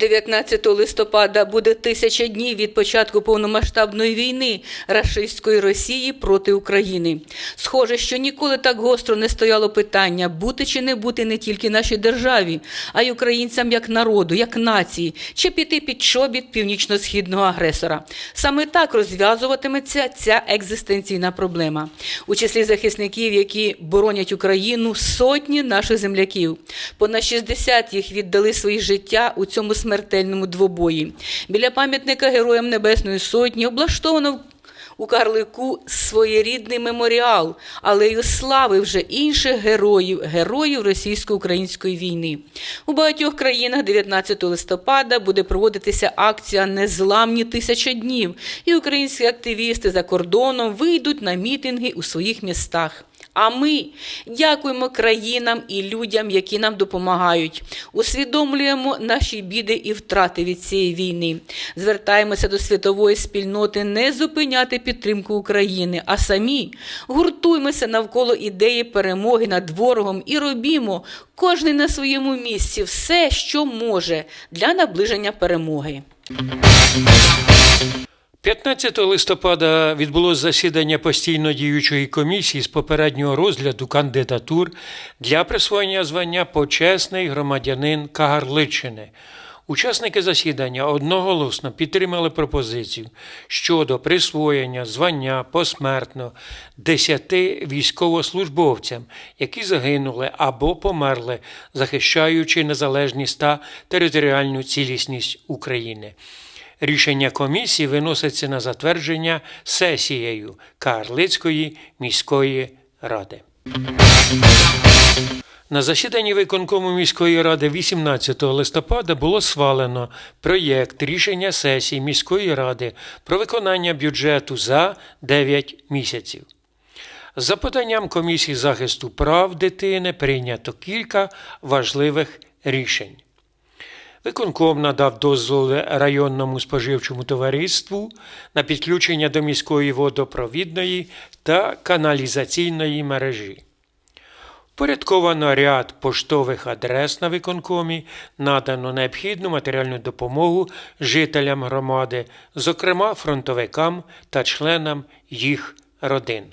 19 листопада буде тисяча днів від початку повномасштабної війни рашистської Росії проти України. Схоже, що ніколи так гостро не стояло питання бути чи не бути не тільки нашій державі, а й українцям як народу, як нації, чи піти під чобіт північно-східного агресора. Саме так розв'язуватиметься ця екзистенційна проблема. У числі захисників, які боронять Україну, сотні наших земляків. Понад 60 їх віддали свої життя у цьому смертельному двобої. Біля пам'ятника Героям Небесної Сотні облаштовано у Карлику своєрідний меморіал, алею слави вже інших героїв, героїв російсько-української війни. У багатьох країнах 19 листопада буде проводитися акція Незламні тисяча днів, і українські активісти за кордоном вийдуть на мітинги у своїх містах. А ми дякуємо країнам і людям, які нам допомагають. Усвідомлюємо наші біди і втрати від цієї війни. Звертаємося до світової спільноти не зупиняти підтримку України, а самі гуртуймося навколо ідеї перемоги над ворогом і робімо кожний на своєму місці все, що може для наближення перемоги. 15 листопада відбулося засідання постійно діючої комісії з попереднього розгляду кандидатур для присвоєння звання почесний громадянин Кагарличини. Учасники засідання одноголосно підтримали пропозицію щодо присвоєння звання посмертно 10 військовослужбовцям, які загинули або померли, захищаючи незалежність та територіальну цілісність України. Рішення комісії виноситься на затвердження сесією Карлицької міської ради. На засіданні виконкому міської ради 18 листопада було схвалено проєкт рішення сесії міської ради про виконання бюджету за 9 місяців. За поданням комісії захисту прав дитини прийнято кілька важливих рішень. Виконком надав дозвол районному споживчому товариству на підключення до міської водопровідної та каналізаційної мережі. Порядковано ряд поштових адрес на виконкомі, надано необхідну матеріальну допомогу жителям громади, зокрема фронтовикам та членам їх родин.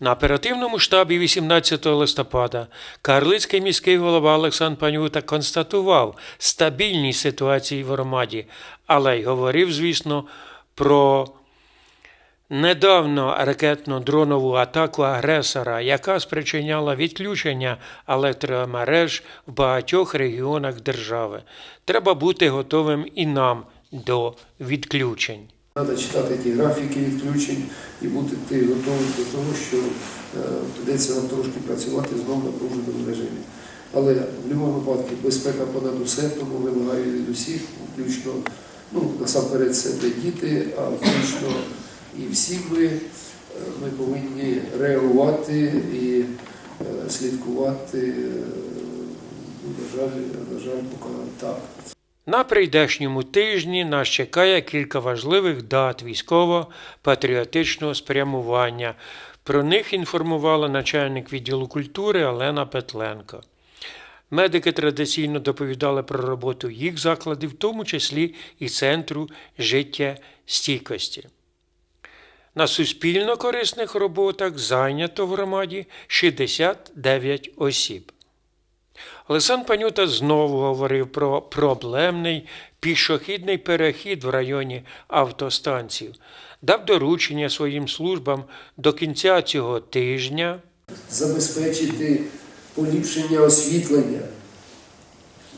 На оперативному штабі 18 листопада Карлицький міський голова Олександр Панюта констатував стабільність ситуації в громаді, але й говорив, звісно, про недавно ракетно-дронову атаку агресора, яка спричиняла відключення електромереж в багатьох регіонах держави. Треба бути готовим і нам до відключень. Треба читати ті графіки відключень і бути ти готовий до того, що е, придеться нам трошки працювати знову на напруженому режимі. Але в будь-якому випадку безпека понад усе, тому вимагаю від усіх, включно, ну, насамперед це діти, а включно і всі ми, е, ми повинні реагувати і е, слідкувати. На жаль, на жаль, поки так. На прийдешньому тижні нас чекає кілька важливих дат військово-патріотичного спрямування. Про них інформувала начальник відділу культури Олена Петленко. Медики традиційно доповідали про роботу їх закладів, в тому числі і центру життєстійкості. На суспільно корисних роботах зайнято в громаді 69 осіб. Олександр Панюта знову говорив про проблемний пішохідний перехід в районі автостанцій, дав доручення своїм службам до кінця цього тижня. Забезпечити поліпшення освітлення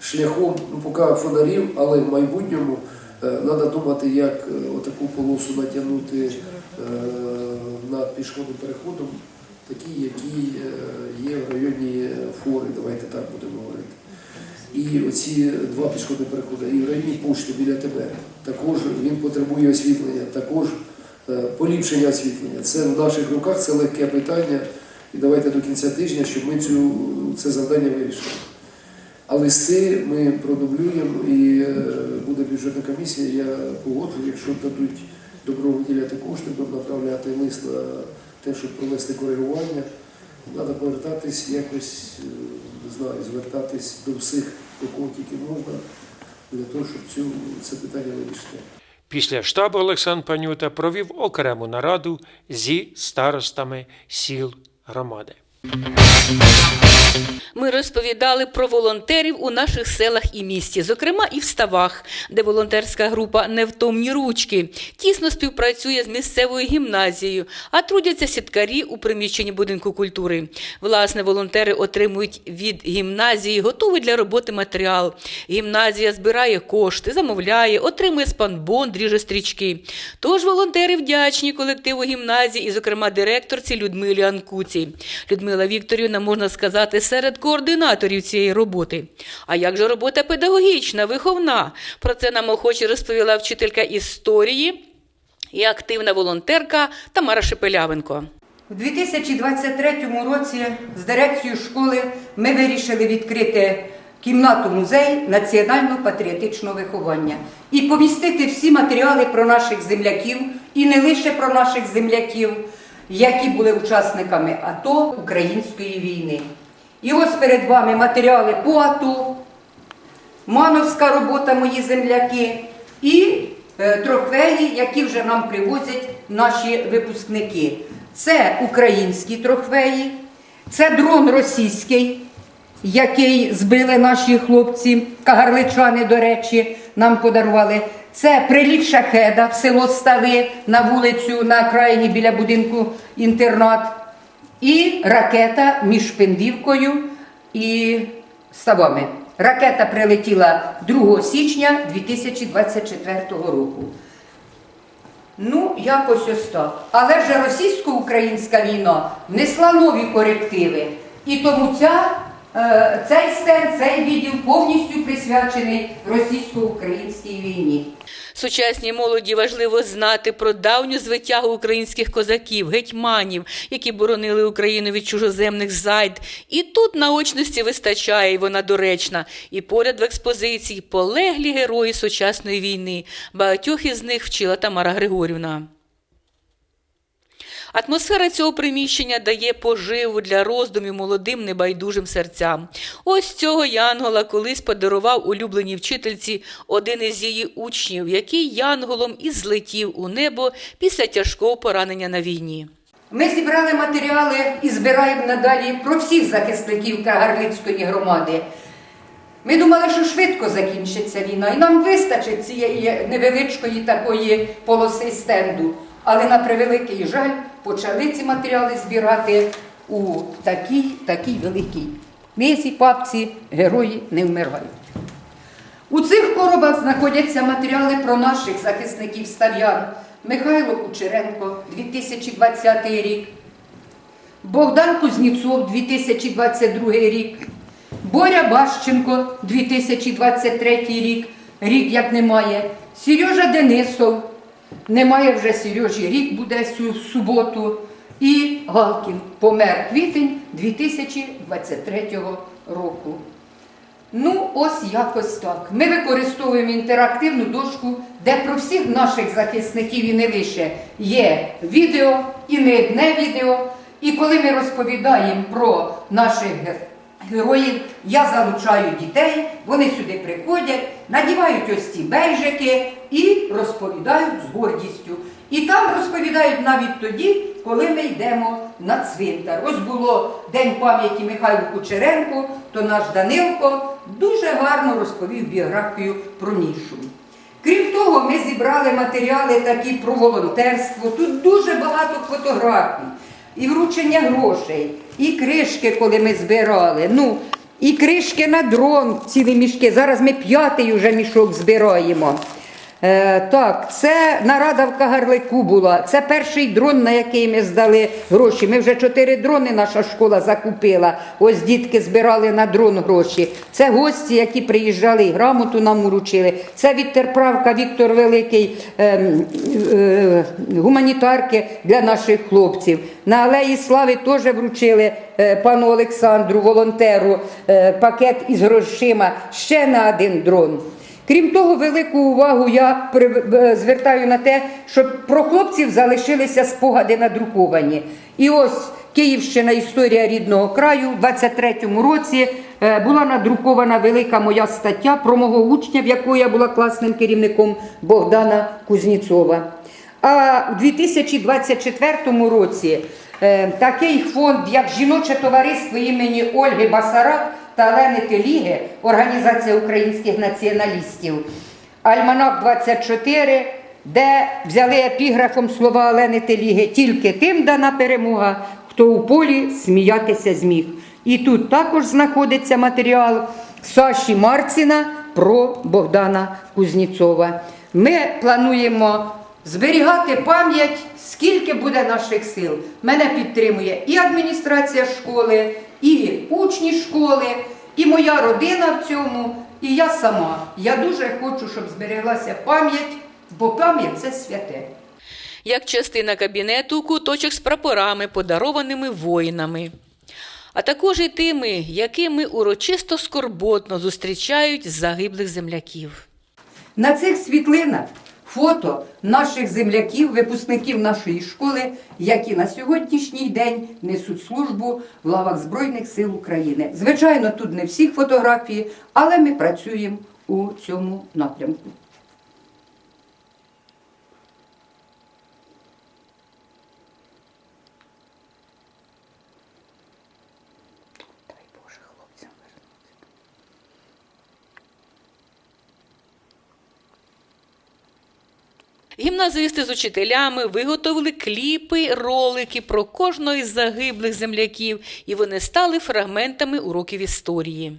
шляхом ну, поки фонарів, але в майбутньому треба думати, як е, отаку полосу натягнути е, над пішохідним переходом, такі, які е, є в районі фори, давайте так будемо говорити. І оці два пішохідні переходи, і в районі пошти біля тебе. Також він потребує освітлення, також е, поліпшення освітлення. Це в наших руках, це легке питання. І давайте до кінця тижня, щоб ми цю, це завдання вирішили. А листи ми продублюємо і е, буде бюджетна комісія. Я погоджу, якщо дадуть добро виділяти кошти, будемо направляти лист на те, щоб провести коригування Треба повертатись якось, е, не знаю, звертатись до всіх, до кого тільки можна, для того, щоб цю, це питання вирішити. Після штабу Олександр Панюта провів окрему нараду зі старостами сіл громади. Ми розповідали про волонтерів у наших селах і місті, зокрема і в ставах, де волонтерська група Невтомні ручки тісно співпрацює з місцевою гімназією, а трудяться сіткарі у приміщенні будинку культури. Власне, волонтери отримують від гімназії готовий для роботи матеріал. Гімназія збирає кошти, замовляє, отримує спанбон, ріже стрічки. Тож волонтери вдячні колективу гімназії і, зокрема, директорці Людмилі Анкуці. Людмила Вікторівна, можна сказати, серед координаторів цієї роботи. А як же робота педагогічна, виховна? Про це нам охоче розповіла вчителька історії і активна волонтерка Тамара Шепелявенко. У 2023 році з дирекцією школи ми вирішили відкрити кімнату музей національно-патріотичного виховання і помістити всі матеріали про наших земляків і не лише про наших земляків, які були учасниками АТО Української війни. І ось перед вами матеріали по АТО, Мановська робота Мої земляки і е, трохвеї, які вже нам привозять наші випускники. Це українські трохвеї, це дрон російський, який збили наші хлопці, кагарличани, до речі, нам подарували. Це приліт шахеда в село Стави на вулицю на окраїні біля будинку інтернат. І ракета між Пендівкою і Ставами. Ракета прилетіла 2 січня 2024 року. Ну, якось ось так. Але вже російсько-українська війна внесла нові корективи. І тому ця, цей стенд, цей відділ повністю присвячений російсько-українській війні. Сучасній молоді важливо знати про давню звитягу українських козаків, гетьманів, які боронили Україну від чужоземних зайд. І тут наочності вистачає, і вона доречна. І поряд в експозиції полеглі герої сучасної війни. Багатьох із них вчила Тамара Григорівна. Атмосфера цього приміщення дає поживу для роздумів молодим небайдужим серцям. Ось цього Янгола колись подарував улюбленій вчительці один із її учнів, який янголом і злетів у небо після тяжкого поранення на війні. Ми зібрали матеріали і збираємо надалі про всіх захисників Кагарлицької громади. Ми думали, що швидко закінчиться війна, і нам вистачить цієї невеличкої такої полоси стенду. Але на превеликий жаль почали ці матеріали збирати у такій, такій великій книзі, папці герої не вмирають. У цих коробах знаходяться матеріали про наших захисників став'ян Михайло Кучеренко, 2020 рік, Богдан Кузніцов, 2022 рік, Боря Бащенко, 2023 рік, рік як немає, Сережа Денисов, немає вже Сережі, рік буде цю суботу, і Галкін помер квітень 2023 року. Ну, ось якось так. Ми використовуємо інтерактивну дошку, де про всіх наших захисників і не лише є відео і не одне відео. І коли ми розповідаємо про наших героїв, я залучаю дітей, вони сюди приходять, надівають ось ці бейжики і розповідають з гордістю. І там розповідають навіть тоді, коли ми йдемо на цвинтар. Ось було День пам'яті Михайлу Кучеренку, то наш Данилко дуже гарно розповів біографію про Мішу. Крім того, ми зібрали матеріали такі про волонтерство. Тут дуже багато фотографій, і вручення грошей, і кришки, коли ми збирали. Ну, і кришки на дрон, цілі мішки. Зараз ми п'ятий уже мішок збираємо. Е, так, це нарада в Кагарлику була. Це перший дрон, на який ми здали гроші. Ми вже чотири дрони наша школа закупила. Ось дітки збирали на дрон гроші. Це гості, які приїжджали, і грамоту нам уручили. Це Вікторправка, Віктор Великий, ем, е, гуманітарки для наших хлопців. На Алеї Слави теж вручили е, пану Олександру, волонтеру, е, пакет із грошима ще на один дрон. Крім того, велику увагу я звертаю на те, щоб про хлопців залишилися спогади надруковані. І ось Київщина історія рідного краю. У 23-му році е, була надрукована велика моя стаття про мого учня, в якої я була класним керівником Богдана Кузніцова. А у 2024 році е, такий фонд, як Жіноче товариство імені Ольги Басарак та Олени Теліги, Організація українських націоналістів, Альманах 24, де взяли епіграфом слова Олени Теліги тільки тим дана перемога, хто у полі сміятися зміг. І тут також знаходиться матеріал Саші Марціна про Богдана Кузніцова. Ми плануємо зберігати пам'ять, скільки буде наших сил. Мене підтримує і адміністрація школи, і учні школи, і моя родина в цьому, і я сама. Я дуже хочу, щоб збереглася пам'ять, бо пам'ять це святе. як частина кабінету куточок з прапорами, подарованими воїнами. А також і тими, якими урочисто скорботно зустрічають загиблих земляків. На цих світлинах фото наших земляків, випускників нашої школи, які на сьогоднішній день несуть службу в лавах Збройних сил України. Звичайно, тут не всіх фотографії, але ми працюємо у цьому напрямку. Гімназисти з учителями виготовили кліпи, ролики про кожного із загиблих земляків, і вони стали фрагментами уроків історії.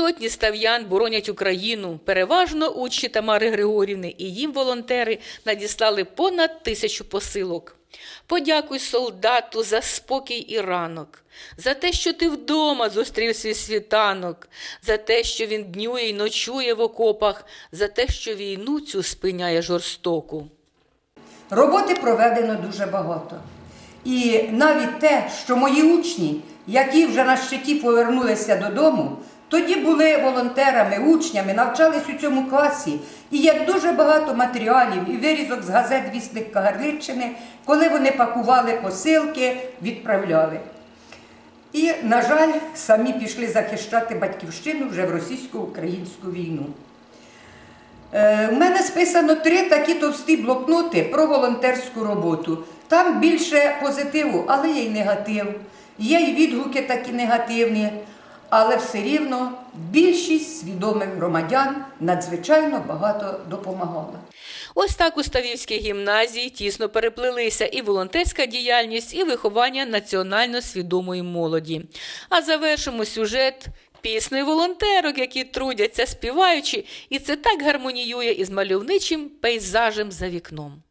Сотні став'ян боронять Україну. Переважно учні Тамари Григорівни і їм волонтери надіслали понад тисячу посилок. Подякуй солдату за спокій і ранок, за те, що ти вдома зустрів свій світанок, за те, що він днює й ночує в окопах, за те, що війну цю спиняє жорстоку. Роботи проведено дуже багато. І навіть те, що мої учні, які вже на щиті повернулися додому, тоді були волонтерами, учнями, навчались у цьому класі. І є дуже багато матеріалів і вирізок з газет «Вісник Кагарличчини, коли вони пакували посилки, відправляли. І, на жаль, самі пішли захищати батьківщину вже в російсько-українську війну. Е, У мене списано три такі товсті блокноти про волонтерську роботу. Там більше позитиву, але є й негатив. Є й відгуки такі негативні, але все рівно більшість свідомих громадян надзвичайно багато допомагала. Ось так у Ставівській гімназії тісно переплилися і волонтерська діяльність, і виховання національно свідомої молоді. А завершимо сюжет піснею волонтерок, які трудяться, співаючи, і це так гармоніює із мальовничим пейзажем за вікном.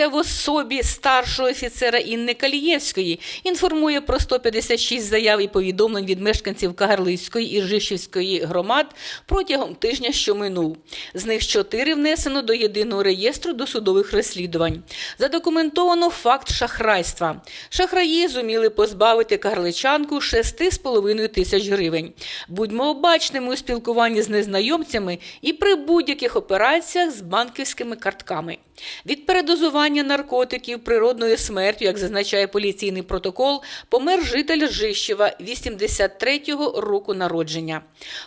Поліція в особі старшого офіцера Інни Калієвської інформує про 156 заяв і повідомлень від мешканців Кагарлицької і Ржищівської громад протягом тижня, що минув. З них 4 внесено до єдиного реєстру досудових розслідувань. Задокументовано факт шахрайства. Шахраї зуміли позбавити кагарличанку 6,5 тисяч гривень. Будьмо обачними у спілкуванні з незнайомцями і при будь-яких операціях з банківськими картками. Від передозування наркотиків природною смертю, як зазначає поліційний протокол, помер житель Жищева 83-го року народження.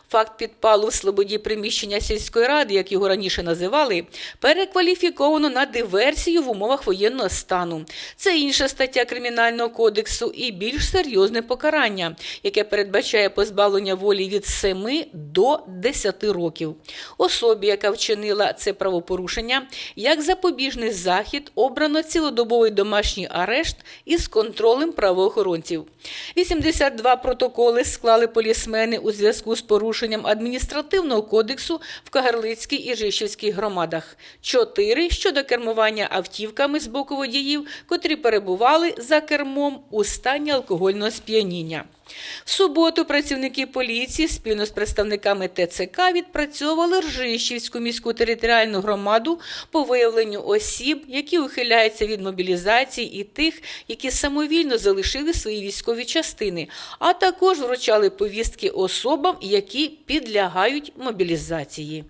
Факт підпалу в слободі приміщення сільської ради, як його раніше називали, перекваліфіковано на диверсію в умовах воєнного стану. Це інша стаття Кримінального кодексу і більш серйозне покарання, яке передбачає позбавлення волі від 7 до 10 років. Особі, яка вчинила це правопорушення, як запобіжний захід обрано цілодобовий домашній арешт із контролем правоохоронців. 82 протоколи склали полісмени у зв'язку з порушенням адміністративного кодексу в Кагарлицькій і Жишівській громадах. Чотири щодо кермування автівками з боку водіїв, котрі перебували за кермом у стані алкогольного сп'яніння. В суботу працівники поліції спільно з представниками ТЦК відпрацьовували Ржищівську міську територіальну громаду по виявленню осіб, які ухиляються від мобілізації, і тих, які самовільно залишили свої військові частини, а також вручали повістки особам, які підлягають мобілізації.